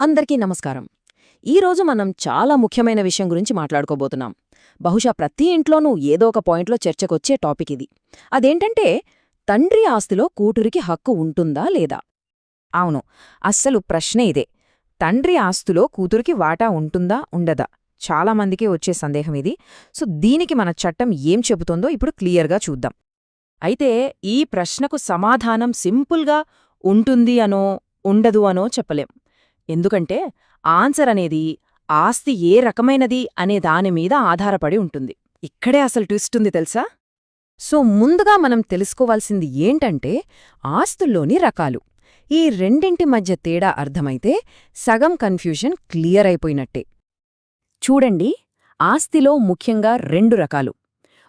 అందరికీ నమస్కారం. ఈరోజు మనం చాలా ముఖ్యమైన విషయం గురించి మాట్లాడుకోబోతున్నాం. బహుశా ప్రతి ఇంట్లోనూ ఏదో ఒక పాయింట్లో చర్చకొచ్చే టాపిక్ ఇది. అదేంటంటే తండ్రి ఆస్తిలో కూతురికి హక్కు ఉంటుందా లేదా? అవును అస్సలు ప్రశ్నే ఇదే. తండ్రి ఆస్తులో కూతురికి వాటా ఉంటుందా ఉండదా? చాలామందికి వచ్చే సందేహం ఇది. సో దీనికి మన చట్టం ఏం చెబుతోందో ఇప్పుడు క్లియర్గా చూద్దాం. అయితే ఈ ప్రశ్నకు సమాధానం సింపుల్గా ఉంటుంది అనో ఉండదు అనో చెప్పలేం. ఎందుకంటే ఆన్సర్ అనేది ఆస్తి ఏ రకమైనది అనే దానిమీద ఆధారపడి ఉంటుంది. ఇక్కడే అసలు ట్విస్ట్ ఉంది తెలుసా? సో ముందుగా మనం తెలుసుకోవాల్సింది ఏంటంటే ఆస్తుల్లోని రకాలు. ఈ రెండింటి మధ్య తేడా అర్థమైతే సగం కన్ఫ్యూషన్ క్లియర్ అయిపోయినట్టే. చూడండి ఆస్తిలో ముఖ్యంగా రెండు రకాలు.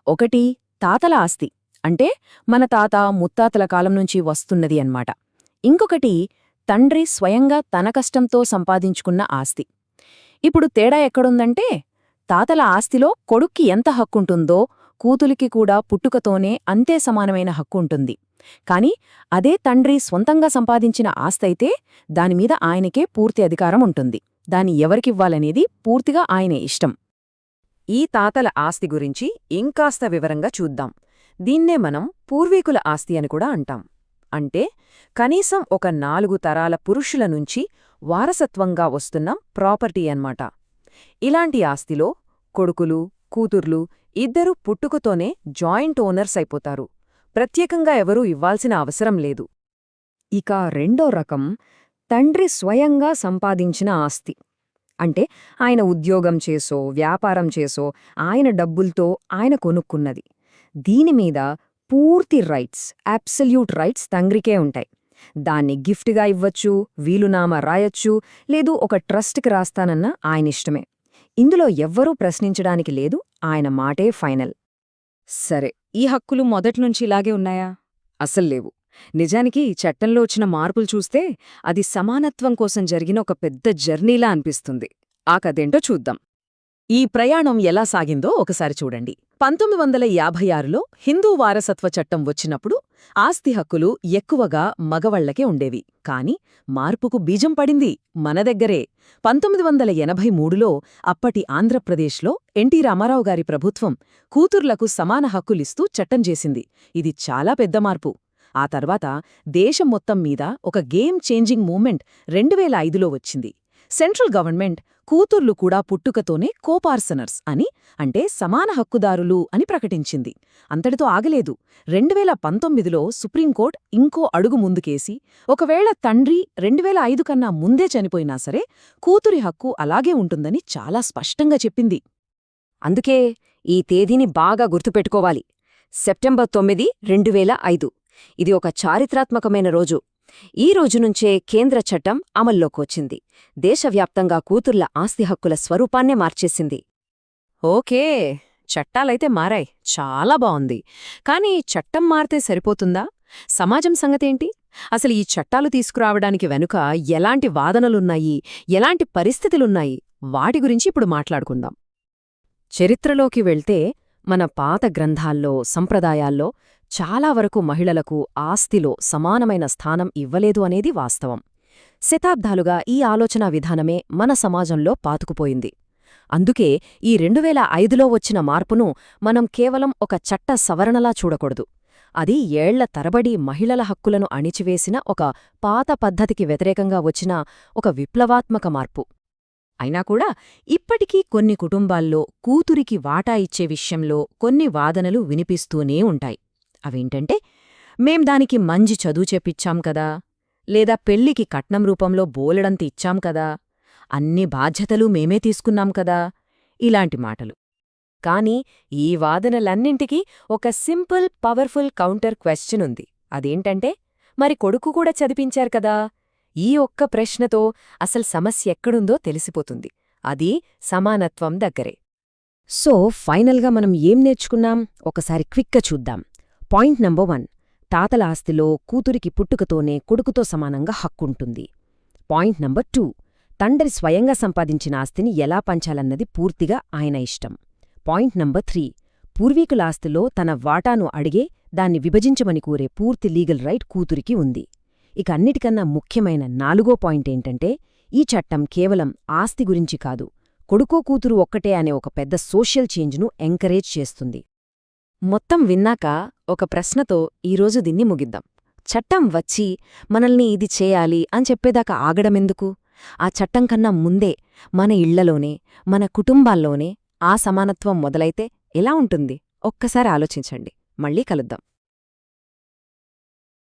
ఒకటి తాతల ఆస్తి అంటే మన తాత ముత్తాతల కాలం నుంచి వస్తున్నది అన్నమాట. ఇంకొకటి తండ్రి స్వయంగా తన కష్టంతో సంపాదించుకున్న ఆస్తి. ఇప్పుడు తేడా ఎక్కడుందంటే తాతల ఆస్తిలో కొడుక్కి ఎంత హక్కుంటుందో కూతులికి కూడా పుట్టుకతోనే అంతే సమానమైన హక్కుంటుంది. కాని అదే తండ్రి స్వంతంగా సంపాదించిన ఆస్తైతే దానిమీద ఆయనకే పూర్తి అధికారం ఉంటుంది. దాన్ని ఎవరికివ్వాలనేది పూర్తిగా ఆయనే ఇష్టం. ఈ తాతల ఆస్తి గురించి ఇంకాస్త వివరంగా చూద్దాం. దీన్నే మనం పూర్వీకుల ఆస్తి అని కూడా అంటాం. అంటే కనీసం ఒక నాలుగు తరాల పురుషుల నుంచి వారసత్వంగా వస్తున్న ప్రాపర్టీ అన్మాట ఇలాంటి ఆస్తిలో కొడుకులు కూతుర్లు ఇద్దరూ పుట్టుకతోనే జాయింట్ ఓనర్స్ అయిపోతారు. ప్రత్యేకంగా ఎవరూ ఇవ్వాల్సిన అవసరం లేదు. ఇక రెండో రకం తండ్రి స్వయంగా సంపాదించిన ఆస్తి. అంటే ఆయన ఉద్యోగం చేసో వ్యాపారం చేసో ఆయన డబ్బుల్తో ఆయన కొనుక్కున్నది. దీనిమీద పూర్తి రైట్స్ అబ్సల్యూట్ రైట్స్ తండ్రికే ఉంటాయి. దాన్ని గిఫ్ట్గా ఇవ్వచ్చు వీలునామా రాయొచ్చు లేదు ఒక ట్రస్ట్కి రాస్తానన్న ఆయనిష్టమే ఇందులో ఎవ్వరూ ప్రశ్నించడానికి లేదు ఆయన మాటే ఫైనల్. సరే ఈ హక్కులు మొదట్నుంచి ఇలాగే ఉన్నాయా? అసల్లేవు నిజానికి ఈ చట్టంలో వచ్చిన మార్పులు చూస్తే అది సమానత్వం కోసం జరిగిన ఒక పెద్ద జర్నీలా అనిపిస్తుంది. ఆ కథేంటో చూద్దాం. ఈ ప్రయాణం ఎలా సాగిందో ఒకసారి చూడండి. పంతొమ్మిది వందల యాభై ఆరులో హిందూ వారసత్వ చట్టం వచ్చినప్పుడు ఆస్తి హక్కులు ఎక్కువగా మగవళ్ళకే ఉండేవి. కాని మార్పుకు బీజం పడింది మన దగ్గరే. పంతొమ్మిది వందల ఎనభై మూడులో అప్పటి ఆంధ్రప్రదేశ్లో ఎన్టీ రామారావు గారి ప్రభుత్వం కూతుర్లకు సమాన హక్కులిస్తూ చట్టం చేసింది. ఇది చాలా పెద్ద మార్పు. ఆ తర్వాత దేశం మొత్తం మీద ఒక గేమ్ చేంజింగ్ మూమెంట్ రెండువేల ఐదులో వచ్చింది. సెంట్రల్ గవర్నమెంట్ కూతుర్లు కూడా పుట్టుకతోనే కోపార్సనర్స్ అని అంటే సమాన హక్కుదారులు అని ప్రకటించింది. అంతటితో ఆగలేదు. రెండువేల పంతొమ్మిదిలో సుప్రీంకోర్టు ఇంకో అడుగు ముందుకేసి ఒకవేళ తండ్రి రెండువేల ఐదు కన్నా ముందే చనిపోయినా సరే కూతురి హక్కు అలాగే ఉంటుందని చాలా స్పష్టంగా చెప్పింది. అందుకే ఈ తేదీని బాగా గుర్తుపెట్టుకోవాలి. సెప్టెంబర్ తొమ్మిది రెండువేల ఐదు. ఇది ఒక చారిత్రాత్మకమైన రోజు. ఈ రోజునుంచే కేంద్ర చట్టం అమల్లోకొచ్చింది. దేశవ్యాప్తంగా కూతుర్ల ఆస్తి హక్కుల స్వరూపాన్నే మార్చేసింది. ఓకే చట్టాలైతే మారాయి. చాలా బావుంది. కానీ చట్టం మారితే సరిపోతుందా? సమాజం సంగతేంటి? అసలు ఈ చట్టాలు తీసుకురావడానికి వెనుక ఎలాంటి వాదనలున్నాయి? ఎలాంటి పరిస్థితులున్నాయి? వాటి గురించి ఇప్పుడు మాట్లాడుకుందాం. చరిత్రలోకి వెళ్తే మన పాత గ్రంథాల్లో సంప్రదాయాల్లో చాలా వరకు మహిళలకు ఆస్తిలో సమానమైన స్థానం ఇవ్వలేదు అనేది వాస్తవం. శతాబ్దాలుగా ఈ ఆలోచనా విధానమే మన సమాజంలో పాతుకుపోయింది. అందుకే ఈ రెండువేల ఐదులో వచ్చిన మార్పును మనం కేవలం ఒక చట్ట సవరణలా చూడకూడదు. అది ఏళ్ళ తరబడి మహిళల హక్కులను అణిచివేసిన ఒక పాత పద్ధతికి వ్యతిరేకంగా వచ్చిన ఒక విప్లవాత్మక మార్పు. అయినా కూడా ఇప్పటికీ కొన్ని కుటుంబాల్లో కూతురికి వాటా ఇచ్చే విషయంలో కొన్ని వాదనలు వినిపిస్తూనే ఉంటాయి. అవేంటంటే మేం దానికి మంచి చదువు చెప్పిచ్చాం కదా లేదా పెళ్ళికి కట్నం రూపంలో బోలెడంత ఇచ్చాం కదా అన్ని బాధ్యతలు మేమే తీసుకున్నాం కదా ఇలాంటి మాటలు. కాని ఈ వాదనలన్నింటికీ ఒక సింపుల్ పవర్ఫుల్ కౌంటర్ క్వశ్చన్ ఉంది. అదేంటంటే మరి కొడుకు కూడా చదివించారు కదా ఈ ఒక్క ప్రశ్నతో అసలు సమస్య ఎక్కడుందో తెలిసిపోతుంది. అది సమానత్వం దగ్గరే. సో ఫైనల్గా మనం ఏం నేర్చుకున్నాం? ఒకసారి క్విక్గా చూద్దాం. పాయింట్ నంబర్ వన్ తాతల ఆస్తిలో కూతురికి పుట్టుకతోనే కొడుకుతో సమానంగా హక్కుంటుంది. పాయింట్ నంబర్ టూ తండ్రి స్వయంగా సంపాదించిన ఆస్తిని ఎలా పంచాలన్నది పూర్తిగా ఆయన ఇష్టం. పాయింట్ నంబర్ త్రీ పూర్వీకుల ఆస్తిలో తన వాటాను అడిగే దాన్ని విభజించమని కోరే పూర్తి లీగల్ రైట్ కూతురికి ఉంది. ఇక అన్నిటికన్నా ముఖ్యమైన నాలుగో పాయింట్ ఏంటంటే ఈ చట్టం కేవలం ఆస్తి గురించి కాదు కొడుకో కూతురు ఒక్కటే అనే ఒక పెద్ద సోషల్ చేంజ్ను ఎంకరేజ్ చేస్తుంది. మొత్తం విన్నాక ఒక ప్రశ్నతో ఈరోజు దీన్ని ముగిద్దాం. చట్టం వచ్చి మనల్ని ఇది చేయాలి అని చెప్పేదాకా ఆగడమెందుకు? ఆ చట్టం కన్నా ముందే మన ఇళ్ళలోనే మన కుటుంబాల్లోనే ఆ సమానత్వం మొదలైతే ఎలా ఉంటుంది? ఒక్కసారి ఆలోచించండి. మళ్ళీ కలుద్దాం.